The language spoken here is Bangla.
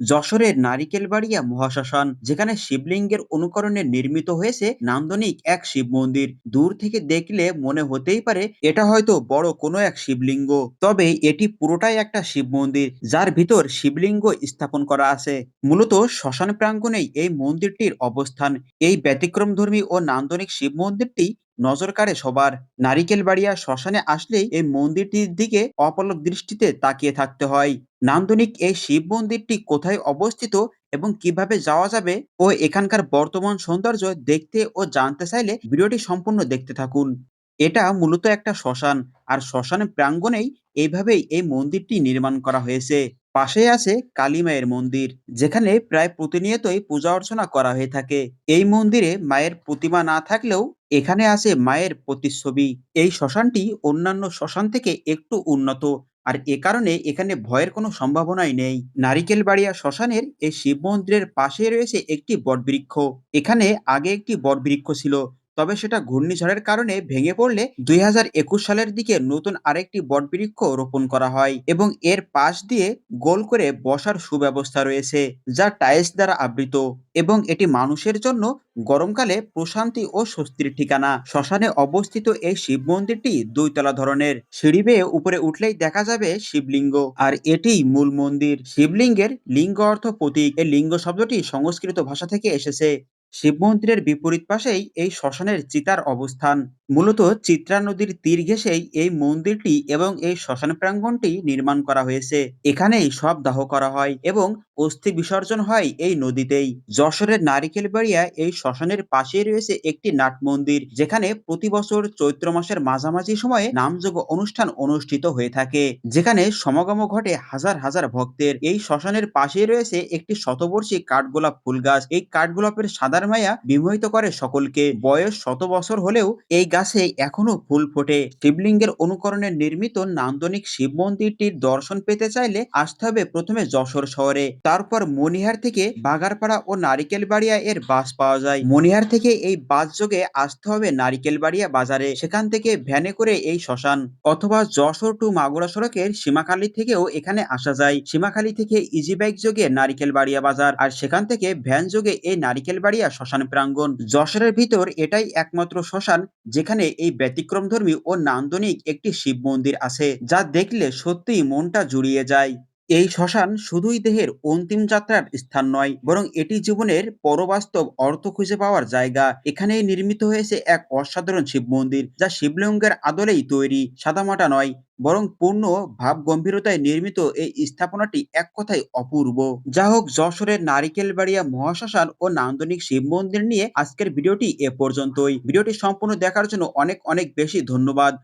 যশোরের নারিকেল নারিকেলবাড়িয়া মহাশ্মশান, যেখানে শিবলিঙ্গের অনুকরণে নির্মিত হয়েছে নান্দনিক এক শিব মন্দির। দূর থেকে দেখলে মনে হতেই পারে এটা হয়তো বড় কোনো এক শিবলিঙ্গ। তবে এটি পুরোটাই একটা শিব মন্দির, যার ভিতর শিবলিঙ্গ স্থাপন করা আছে। মূলত শ্মশান প্রাঙ্গণেই এই মন্দিরটির অবস্থান। এই ব্যতিক্রমধর্মী ও নান্দনিক শিব মন্দিরটি নজর কাড়ে সবার। নারিকেল নারিকেলবাড়িয়া শ্মশানে আসলেই এই মন্দিরটির দিকে অপলক দৃষ্টিতে তাকিয়ে থাকতে হয়। নান্দনিক এই শিব মন্দিরটি কোথায় অবস্থিত এবং কীভাবে যাওয়া যাবে ও এখানকার বর্তমান সৌন্দর্য দেখতে ও জানতে চাইলে ভিডিওটি সম্পূর্ণ দেখতে থাকুন। এটা মূলত একটা শ্মশান, আর শ্মশানের প্রাঙ্গণেই এইভাবেই এই মন্দিরটি নির্মাণ করা হয়েছে। পাশেই আছে কালী মায়ের মন্দির, যেখানে প্রায় প্রতিনিয়তই পূজা অর্চনা করা হয়ে থাকে। এই মন্দিরে মায়ের প্রতিমা না থাকলেও এখানে আছে মায়ের প্রতিচ্ছবি। এই শ্মশানটি অন্যান্য শ্মশান থেকে একটু উন্নত, আর এ কারণে এখানে ভয়ের কোনো সম্ভাবনাই নেই। নারিকেল নারিকেলবাড়িয়া শ্মশানের এই শিব মন্দিরের পাশে রয়েছে একটি বটবৃক্ষ। এখানে আগে একটি বটবৃক্ষ ছিল তবে সেটা ঘূর্ণিঝড়ের কারণে ভেঙে পড়লে দুই হাজার একুশ সালের দিকে নতুন আরেকটি বটবৃক্ষ রোপণ করা হয় এবং এর পাশ দিয়ে গোল করে বসার সুব্যবস্থা রয়েছে, যা টাইলস দ্বারা আবৃত এবং এটি মানুষের জন্য গরমকালে প্রশান্তি ও স্বস্তির ঠিকানা। শ্মশানে অবস্থিত এই শিব মন্দিরটি দুইতলা ধরনের। সিঁড়ি বেয়ে উপরে উঠলেই দেখা যাবে শিবলিঙ্গ। আর এটিই মূল মন্দির। শিবলিঙ্গের লিঙ্গ অর্থ প্রতীক। এই লিঙ্গ শব্দটি সংস্কৃত ভাষা থেকে এসেছে। শিব মন্দিরের বিপরীত পাশেই এই শ্মশানের চিতার অবস্থান। মূলত চিত্রা নদীর তীর ঘেঁষেই এই মন্দিরটি এবং এই শ্মশান প্রাঙ্গণটি নির্মাণ করা হয়েছে। এখানেই সব দাহ করা হয় এবং অস্থি বিসর্জন হয় এই নদীতেই। যশোরের নারিকেল নারিকেলবাড়িয়া এই শ্মশানের পাশেই রয়েছে একটি নাট মন্দির, যেখানে প্রতি বছর চৈত্র মাসের মাঝামাঝি সময়ে নামযোগ্য অনুষ্ঠান অনুষ্ঠিত হয়ে থাকে। যেখানে সমাগম ঘটে হাজার হাজার ভক্তের। এই শ্মশানের পাশেই রয়েছে একটি শতবর্ষী কাঠগোলাপ ফুল গাছ এই কাঠগোলাপের সাদার মায়া বিমোহিত করে সকলকে। বয়স শত বছর হলেও এই গাছে এখনও ফুল ফোটে। শিবলিঙ্গের অনুকরণে নির্মিত নান্দনিক শিব মন্দিরটির দর্শন পেতে চাইলে আসতে হবে প্রথমে যশোর শহরে। তারপর মনিহার থেকে বাগারপাড়া ও নারিকেলবাড়িয়া এর বাস পাওয়া যায়। মনিহার থেকে এই বাস যোগে আসতে হবে নারিকেলবাড়িয়া বাজারে। সেখান থেকে ভ্যানে করে এই শ্মশান অথবা যশোর টু মাগুরা সড়কের সীমাখালী থেকেও এখানে আসা যায়। সীমাখালী থেকে ইজি বাইক যোগে নারিকেলবাড়িয়া বাজার। আর সেখান থেকে ভ্যান যোগে এই নারিকেলবাড়িয়া শ্মশান প্রাঙ্গণ। যশোরের ভিতর এটাই একমাত্র শ্মশান, যেখানে এই ব্যতিক্রমধর্মী ও নান্দনিক একটি শিব মন্দির আছে, যা দেখলে সত্যিই মনটা জুড়িয়ে যায়। এই শ্মশান শুধুই দেহের অন্তিম যাত্রার স্থান নয়, বরং এটি জীবনের পরবাস্তব অর্থ খুঁজে পাওয়ার জায়গা। এখানেই নির্মিত হয়েছে এক অসাধারণ শিব মন্দির, যা শিবলিঙ্গের আদলেই তৈরি, সাদামাটা নয়, বরং পূর্ণ ভাব গম্ভীরতায় নির্মিত এই স্থাপনাটি এক কথায় অপূর্ব। যা হোক, যশোরের নারিকেলবাড়িয়া মহাশ্মশান ও নান্দনিক শিব মন্দির নিয়ে আজকের ভিডিওটি এ পর্যন্তই। ভিডিওটি সম্পূর্ণ দেখার জন্য অনেক অনেক বেশি ধন্যবাদ।